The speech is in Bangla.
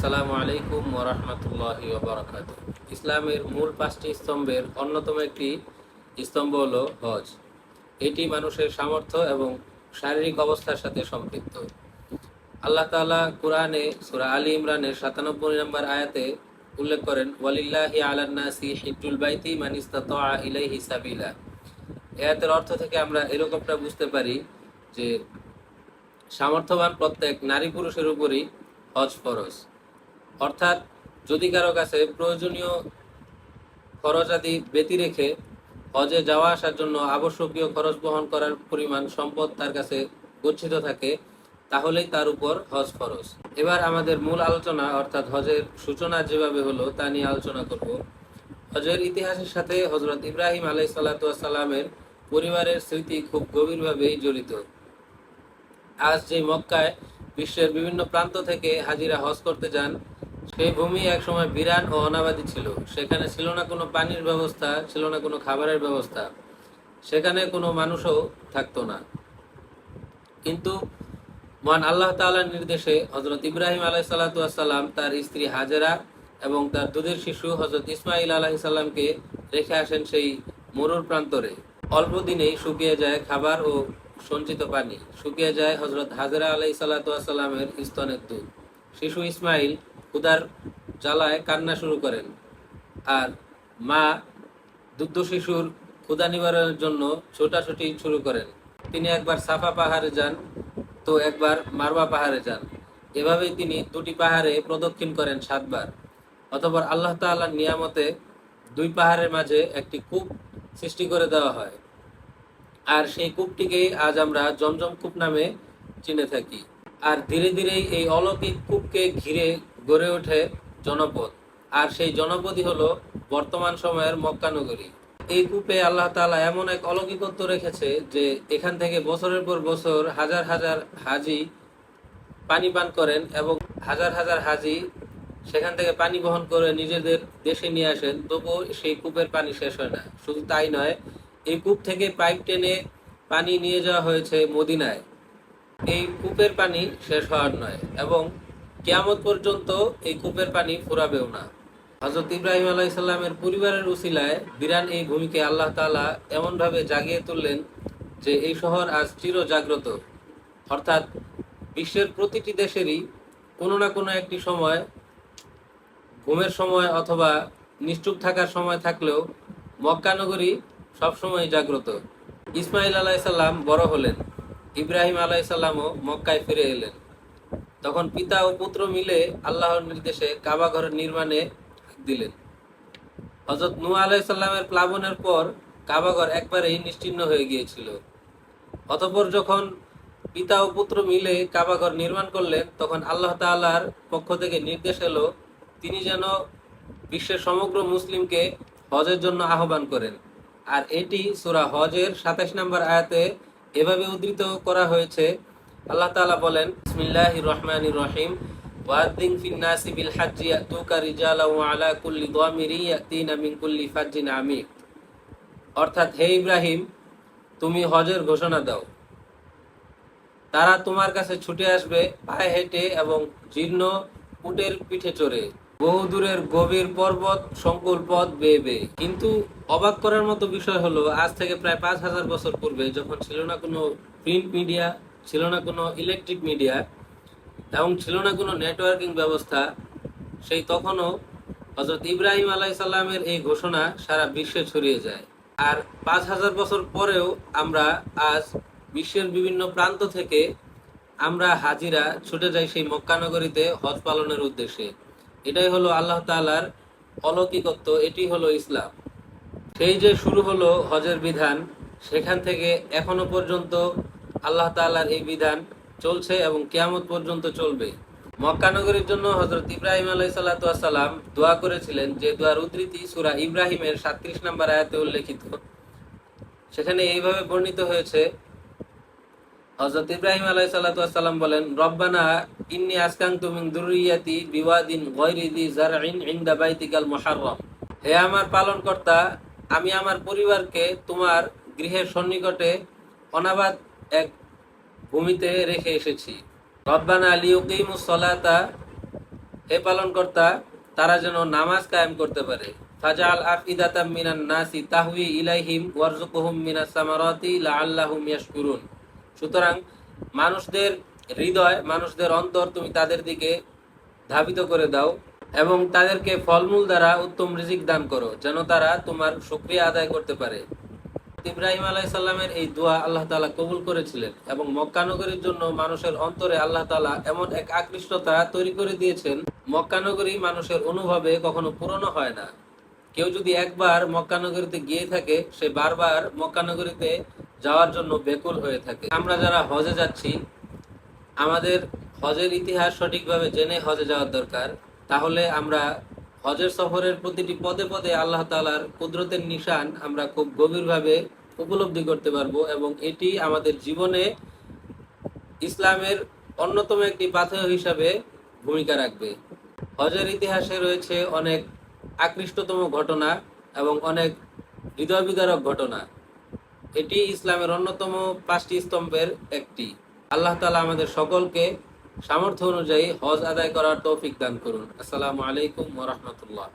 আসসালামু আলাইকুম ওরহমতুল্লাহি ইসলামের মূল পাঁচটি স্তম্ভের অন্যতম একটি স্তম্ভ হল হজ। এটি মানুষের সামর্থ্য এবং শারীরিক অবস্থার সাথে সম্পৃক্ত। আল্লাহ তাআলা কোরআনে সূরা আলী ইমরানের সাতানব্বই নম্বর আয়াতে উল্লেখ করেন, ওয়ালিল্লাহি আলান্নাসি হিজ্জুল বাইতি মান ইস্তাতা ইলাইহি সাবিলা। এই আয়াতের অর্থ থেকে আমরা এরকমটা বুঝতে পারি যে সামর্থ্যবান প্রত্যেক নারী পুরুষের উপরই হজ ফরজ। অর্থাৎ যদি কারও কাছে প্রয়োজনীয় খরচ আদি ব্যতি রেখে হজে যাওয়া আসার জন্য আবশ্যকীয় খরচ বহন করার পরিমাণ সম্পদ তার কাছে গচ্ছিত থাকে, তাহলেই তার উপর হজ ফরজ। এবার আমাদের মূল আলোচনা, অর্থাৎ হজের সূচনা যেভাবে হলো তা নিয়ে আলোচনা করব। হজের ইতিহাসের সাথে হজরত ইব্রাহিম আলাই সাল্লামের পরিবারের স্মৃতি খুব গভীরভাবেই জড়িত। আজ যে মক্কায় বিশ্বের বিভিন্ন প্রান্ত থেকে হাজিরা হজ করতে যান সেই ভূমি একসময় বিরান ও অনাবাদী ছিল। সেখানে ছিল না কোনো পানির ব্যবস্থা, ছিল না কোনো খাবারের ব্যবস্থা। সেখানে কোনো মানুষও থাকতো না। কিন্তু মহান আল্লাহ তাআলার নির্দেশে হজরত ইব্রাহিম আলাই সাল্লাম তার স্ত্রী হাজেরা এবং তার দুধের শিশু হজরত ইসমাইল আলাহি সাল্লামকে রেখে আসেন সেই মরুর প্রান্তরে। অল্প দিনেই শুকিয়ে যায় খাবার ও সঞ্চিত পানি। শুকিয়ে যায় হজরত হাজরা আলাই সাল্লামের স্তনের দুধ। শিশু ইসমাইল ক্ষুদার জ্বালায় কান্না শুরু করেন। আর মা দুগ্ধ শিশুর ক্ষুদা নিবারণের জন্য ছোটাছুটি শুরু করেন। তিনি একবার সাফা পাহাড়ে যান, তো একবার মারবা পাহাড়ে যান। এভাবেই তিনি দুটি পাহাড়ে প্রদক্ষিণ করেন সাতবার। অতঃপর আল্লাহ তাআলার নিয়ামতে দুই পাহাড়ের মাঝে একটি কূপ সৃষ্টি করে দেওয়া হয়। আর সেই কূপটিকেই আজ আমরা জমজম কূপ নামে চিনে থাকি। আর ধীরে ধীরে এই অলৌকিক কূপকে ঘিরে গড়ে ওঠে জনপদ। আর সেই জনপদই হলো বর্তমান সময়ের মক্কা নগরী। এই কূপে আল্লাহ তাআলা এমন এক অলৌকিকত্ব রেখেছে যে এখান থেকে বছরের পর বছর হাজার হাজার হাজি পানি পান করেন এবং হাজার হাজার হাজি সেখান থেকে পানি বহন করে নিজেদের দেশে নিয়ে আসেন। তবুও সেই কূপের পানি শেষ হয় না। শুধু তাই নয়, এই কূপ থেকে পাইপ টেনে পানি নিয়ে যাওয়া হয়েছে মদিনায়। এই কূপের পানি শেষ হওয়ার নয় এবং কিয়ামত পর্যন্ত এই কূপের পানি ফুরাবেও না। হজরত ইব্রাহিম আলাইসাল্লামের পরিবারের উসিলায় বিরান এই ভূমিকে আল্লাহ তাআলা এমনভাবে জাগিয়ে তুললেন যে এই শহর আজ চির জাগ্রত অর্থাৎ বিশ্বের প্রতিটি দেশেরই কোনো না কোনো একটি সময়, ঘুমের সময় অথবা নিশ্চুপ থাকার সময় থাকলেও মক্কানগরী সবসময় জাগ্রত। ইসমাইল আলাইসাল্লাম বড় হলেন। ইব্রাহিম আলাইসাল্লামও মক্কায় ফিরে এলেন। তখন পিতা ও পুত্র মিলে আল্লাহর নির্দেশে কাবা ঘর নির্মাণে দিলেন। হজরত নূ আলাইসাল্লামের প্লাবনের পর কাবাঘর একবারেই নিশ্চিহ্ন হয়ে গিয়েছিল। অতঃপর যখন পিতা ও পুত্র মিলে কাবাঘর নির্মাণ করলেন, তখন আল্লাহ তাআলার পক্ষ থেকে নির্দেশ এলো, তিনি যেন বিশ্বের সমগ্র মুসলিমকে হজের জন্য আহ্বান করেন। আর এটি সূরা হজের সাতাশ নম্বর আয়াতে এভাবে উদ্ধৃত করা হয়েছে আল্লাহ তাআলা বলেন রহমানির রহিম। ওয়াদ্দিন ফিন নাসি বিল হাজ্জি আলা কুল্লি কুল্লি ফাজ্জিন অর্থাৎ, হে ইব্রাহিম, তুমি হজের ঘোষণা দাও। তারা তোমার কাছে ছুটে আসবে, পায়ে হেঁটে এবং জীর্ণ উটের পিঠে চড়ে। বহু দূরের গভীর পর্বত, সংকুল পথ বেয়ে বেয়ে। কিন্তু অবাক করার মতো বিষয় হলো, আজ থেকে প্রায় পাঁচ হাজার বছর পূর্বে যখন ছিল না কোনো প্রিন্ট মিডিয়া ছিল না কোনো ইলেকট্রিক মিডিয়া এবং ছিল না কোনো নেটওয়ার্কিং ব্যবস্থা, সেই তখনও হজরত ইব্রাহিম আলাই সাল্লামের এই ঘোষণা সারা বিশ্বে ছড়িয়ে যায়। আর পাঁচ হাজার বছর পরেও আমরা আজ বিশ্বের বিভিন্ন প্রান্ত থেকে আমরা হাজিরা ছুটে যাই সেই মক্কানগরীতে হজ পালনের উদ্দেশ্যে। এটাই হলো আল্লাহ তাআলার অলৌকিকত্ব, এটি হলো ইসলাম। সেই যে শুরু হলো হজের বিধান, সেখান থেকে এখনও পর্যন্ত আল্লাহ তাআলার এই বিধান চলছে এবং কিয়ামত পর্যন্ত চলবে। মক্কানগরীর জন্য হজরত ইব্রাহিম আলাই সাল্লাম দোয়া করেছিলেন যে দোয়ার উদ্ধৃতি সুরা ইব্রাহিমের সাত্রিশ নম্বর আয়াতে উল্লেখিত। সেখানে এইভাবে বর্ণিত হয়েছে হজরত ইব্রাহিম আলাই সাল্লাম বলেন, রব্বানা ইন্নি আসকাং তুমিন দুরিয়াতি বিওয়াদিন গৈরিদি জারইন ইনদা বাইতিকাল মুহাররম। হে আমার পালনকর্তা, আমি আমার পরিবারকে তোমার গৃহের সন্নিকটে অনাবাদ এক ভূমিতে রেখে এসেছি। রব্বানা লিউকিমুস সলাতা, হে পালনকর্তা, তারা যেন নামাজ কায়েম করতে পারে। ফাজাল আফিদাতাম মিনান নাসি তাহউই ইলাইহিম ওয়ারযুকহুম মিনাস সামারাতি লাআল্লাহুম ইয়াশকুরুন। সুতরাং মানুষদের হৃদয়, মানুষদের অন্তর তুমি তাদের দিকে ধাবিত করে দাও এবং তাদেরকে ফলমূল দ্বারা উত্তম রিজিক দান করো, যেন তারা তোমার শুকরিয়া আদায় করতে পারে। ইব্রাহিম আলাইসাল্লামের এই দোয়া আল্লাহ তাআলা কবুল করেছিলেন এবং মক্কা নগরীর জন্য মানুষের অন্তরে আল্লাহ তাআলা এমন এক আকৃষ্টতা তৈরি করে দিয়েছেন, মক্কা নগরী মানুষের অনুভবে কখনো পুরনো হয় না। কেউ যদি একবার মক্কানগরীতে গিয়ে থাকে, সে বারবার মক্কানগরীতে যাওয়ার জন্য বেকুল হয়ে থাকে। আমরা যারা হজে যাচ্ছি, আমাদের হজের ইতিহাস সঠিকভাবে জেনে হজে যাওয়ার দরকার। তাহলে আমরা হজের সফরের প্রতিটি পদে পদে আল্লাহ তাআলার কুদরতের নিশান আমরা খুব গভীরভাবে উপলব্ধি করতে পারব এবং এটি আমাদের জীবনে ইসলামের অন্যতম একটি পাথেয় হিসাবে ভূমিকা রাখবে। হজের ইতিহাসে রয়েছে অনেক আকৃষ্টতম ঘটনা এবং অনেক হৃদয় বিদারক ঘটনা। এটি ইসলামের অন্যতম পাঁচটি স্তম্ভের একটি। আল্লাহ তাআলা আমাদের সকলকে সামর্থ্য অনুযায়ী হজ আদায় করার তৌফিক দান করুন। আসসালামু আলাইকুম ওয়া রাহমাতুল্লাহ।